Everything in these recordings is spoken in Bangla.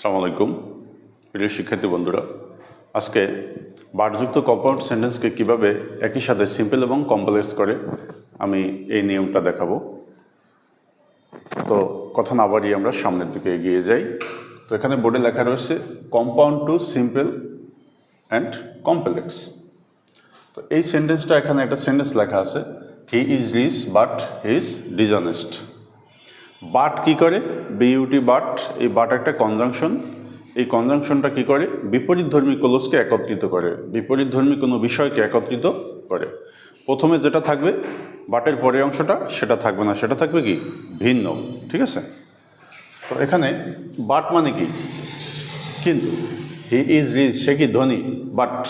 আসসালামু আলাইকুম, প্রিয় শিক্ষার্থী বন্ধুরা। আজকে বারযুক্ত কম্পাউন্ড সেন্টেন্সকে কীভাবে একই সাথে সিম্পল এবং কমপ্লেক্স করে, আমি এই নিয়মটা দেখাবো। তো কথা না বাড়িয়ে আমরা সামনের দিকে এগিয়ে যাই। তো এখানে বোর্ডে লেখা রয়েছে, compound to simple and complex. তো এই সেন্টেন্সটা এখানে একটা সেন্টেন্স লেখা আছে he is rich but he is dishonest but কি করে? বিইউটি বাট, এই বাট একটা কনজাংশন এই কনজাংশনটা কি করে? বিপরীত ধর্মী ক্লোজকে একত্রিত করে বিপরীত ধর্মী কোনো বিষয়কে একত্রিত করে। প্রথমে যেটা থাকবে, বাটের পরের অংশটা, সেটা থাকবে না। সেটা থাকবে কি? ভিন্ন, ঠিক আছে? তো এখানে বাট মানে কি? কিন্তু হি ইজ রিচ, সে কি ধনী? বাট।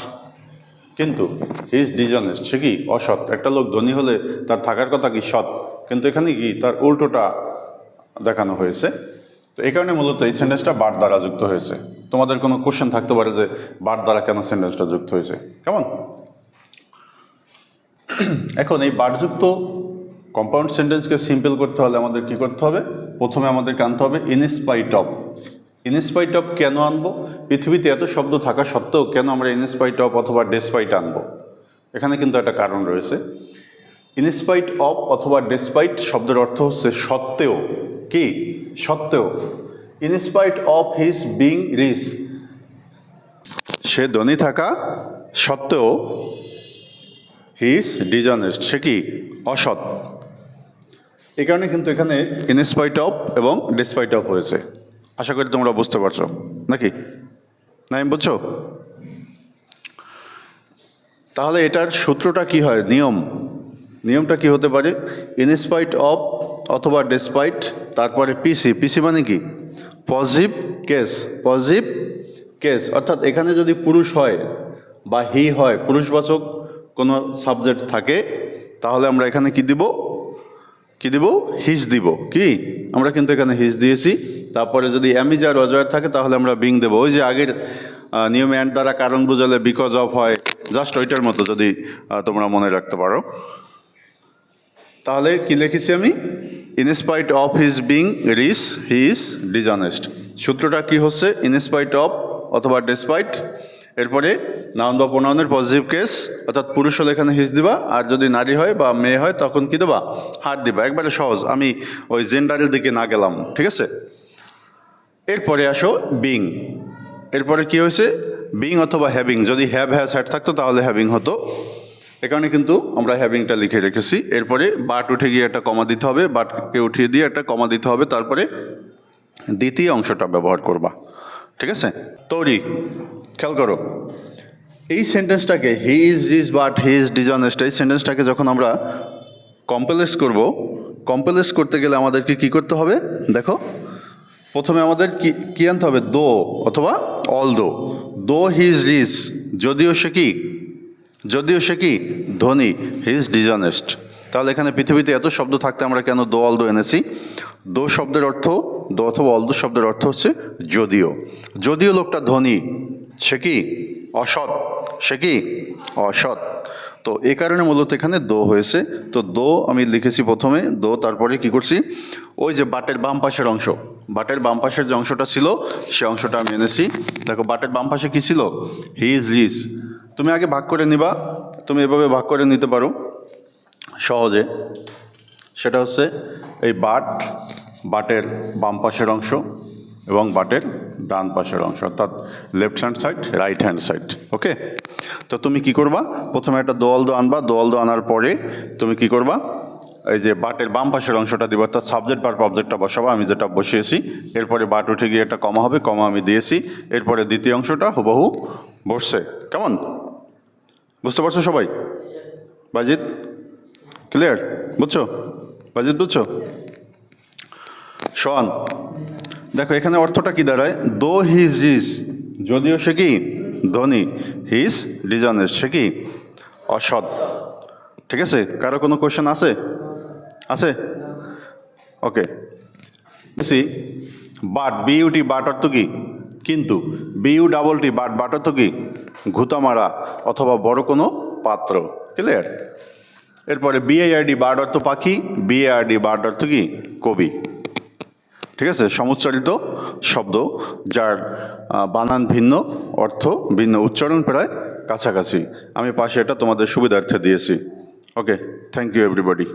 কিন্তু হি ইজ ডিজনেস্ট সে কি অসৎ? একটা লোক ধনী হলে তার থাকার কথা কি সৎ? কিন্তু এখানে কি? তার উল্টোটা দেখানো হয়েছে। তো এই কারণে মূলত এই সেন্টেন্সটা বার দ্বারা যুক্ত হয়েছে। তোমাদের কোনো কোশ্চেন থাকতে পারে যে বার দ্বারা কেন সেন্টেন্সটা যুক্ত হয়েছে। কেমন? এখন এই বারযুক্ত কম্পাউন্ড সেন্টেন্সকে সিম্পল করতে হলে আমাদের কি করতে হবে? প্রথমে আমাদেরকে আনতে হবে ইনস্পাইট অফ ইনস্পাইট অফ কেন আনব? পৃথিবীতে এত শব্দ থাকা সত্ত্বেও কেন আমরা ইনস্পাইট অফ অথবা ডেসপাইট আনব? এখানে কিন্তু একটা কারণ রয়েছে। ইনস্পাইট অফ অথবা ডেসপাইট শব্দের অর্থ হচ্ছে সত্ত্বেও। কি? সত্ত্বেও in spite of his being rich সে ধনী থাকা সত্ত্বেও হিজ ডিজনেস্ট সে কি? অসৎ। এই কারণে কিন্তু এখানে ইনস্পাইট অফ এবং ডিসপাইট অফ হয়েছে। আশা করি তোমরা বুঝতে পারছ। নাকি? না আমি বুঝছ? তাহলে এটার সূত্রটা কি হয়? নিয়ম। নিয়মটা কি হতে পারে? ইনস্পাইট অফ অথবা ডেসপাইট তারপরে পিসি পিসি মানে কি? পজিটিভ কেস পজিটিভ কেস অর্থাৎ এখানে যদি পুরুষ হয় বা হি হয়, পুরুষবাচক কোনো সাবজেক্ট থাকে, তাহলে আমরা এখানে কি দিব? কি দিব? হিস দিব। কি? আমরা কিন্তু এখানে হিস দিয়েছি। তারপরে যদি অ্যামিজ আর অজয় থাকে, তাহলে আমরা বিং দেবো। ওই যে আগের নিয়মে অ্যান্ড দ্বারা কারণ বোঝালে বিকজ অফ হয় জাস্ট ওইটার মতো যদি তোমরা মনে রাখতে পারো। তাহলে কি লিখেছি আমি? In spite of his being rich he is dishonest সূত্রটা কি হচ্ছে? ইনস্পাইট অফ অথবা ডেসপাইট এরপরে নাউন বা প্রোনাউনের পজিটিভ কেস অর্থাৎ পুরুষ হলে এখানে হিস দিবা, আর যদি নারী হয় বা মেয়ে হয়, তখন কি দেবা? হাত দিবা। একবারে সহজ। আমি ওই জেন্ডারের দিকে না গেলাম, ঠিক আছে? এরপরে আসো বিং এরপরে কি হয়েছে? বিং অথবা হ্যাভিং যদি হ্যাভ হ্যাজ হ্যাড থাকতো, তাহলে হ্যাভিং হতো। এ কারণে কিন্তু আমরা হ্যাভিংটা লিখে রেখেছি। এরপরে বাট উঠে গিয়ে একটা কমা দিতে হবে বাটকে উঠিয়ে দিয়ে একটা কমা দিতে হবে, তারপরে দ্বিতীয় অংশটা ব্যবহার করবা। ঠিক আছে? তৈরি, খেয়াল করো। এই সেন্টেন্সটাকে he is rich but he is dishonest এই সেন্টেন্সটাকে যখন আমরা কম্পেলেস করব কম্পেলেস করতে গেলে আমাদেরকে কি করতে হবে? দেখো, প্রথমে আমাদের কি কি আনতে হবে? দো অথবা অল দো দো হি ইজ রিচ যদিও সে কি? যদিও সে কি ধনী হি ইজ ডিজনেস্ট তাহলে এখানে পৃথিবীতে এত শব্দ থাকতে আমরা কেন দো অল দো এনেছি? দো শব্দের অর্থ, দো অথবা অল দো শব্দের অর্থ হচ্ছে যদিও। যদিও লোকটা ধনী, সে কি অসৎ? সে কি অসৎ? তো এই কারণে মূলত এখানে দো হয়েছে। তো দো আমি লিখেছি প্রথমে, দো তারপরে কি করছি? ওই যে বাটের বাম পাশের অংশ। বাটের বাম পাশের যে অংশটা ছিল, সে অংশটা আমি এনেছি। দেখো, বাটের বাম পাশে কী ছিল? হি ইজ রিচ তুমি আগে ভাগ করে নিবা। তুমি এভাবে ভাগ করে নিতে পারো। সহজে। সেটা হচ্ছে এই বাট, বাটের বাম পাশের অংশ এবং বাটের ডান পাশের অংশ, অর্থাৎ left hand side right hand side okay তো তুমি কি করবা? প্রথমে একটা দোয়াল দো আনবা। দোয়াল দো আনার পরে তুমি কি করবা? এই যে বাটের বাম পাশের অংশটা দিব, অর্থাৎ সাবজেক্ট বার অবজেক্টটা বসাবো। আমি যেটা বসিয়েছি, এরপরে বাট উঠে গিয়ে একটা কমা হবে কমা আমি দিয়েছি। এরপরে দ্বিতীয় অংশটা হুবহু বসছে। কেমন? বুঝতে পারছ সবাই? বাজিত? ক্লিয়ার বুঝছ? বাজিত, বুঝছ? শোন, দেখো, এখানে অর্থটা কি দাঁড়ায়? দো হিজ রিজ যদিও সে কি? ধনী। হিজ ডিজনেস সে কি? অসৎ। ঠিক আছে? কারও কোনো কোয়েশ্চেন আছে? আছে? ওকে বাট বিউটি বাট অর্থ কি? কিন্তু B U double T but but অর্থ কি ঘুতা মারা অথবা বড় কোনো পাত্র ক্লিয়ার এরপরে বিএআরডি বার্ড অর্থ পাখি বিএআরডি বার্ড অর্থ কি কবি। ঠিক আছে? সমুচ্চারিত শব্দ, যার বানান ভিন্ন, অর্থ ভিন্ন, উচ্চারণ প্রায় কাছাকাছি। আমি পাশে এটা তোমাদের সুবিধার্থে দিয়েছি। Okay thank you everybody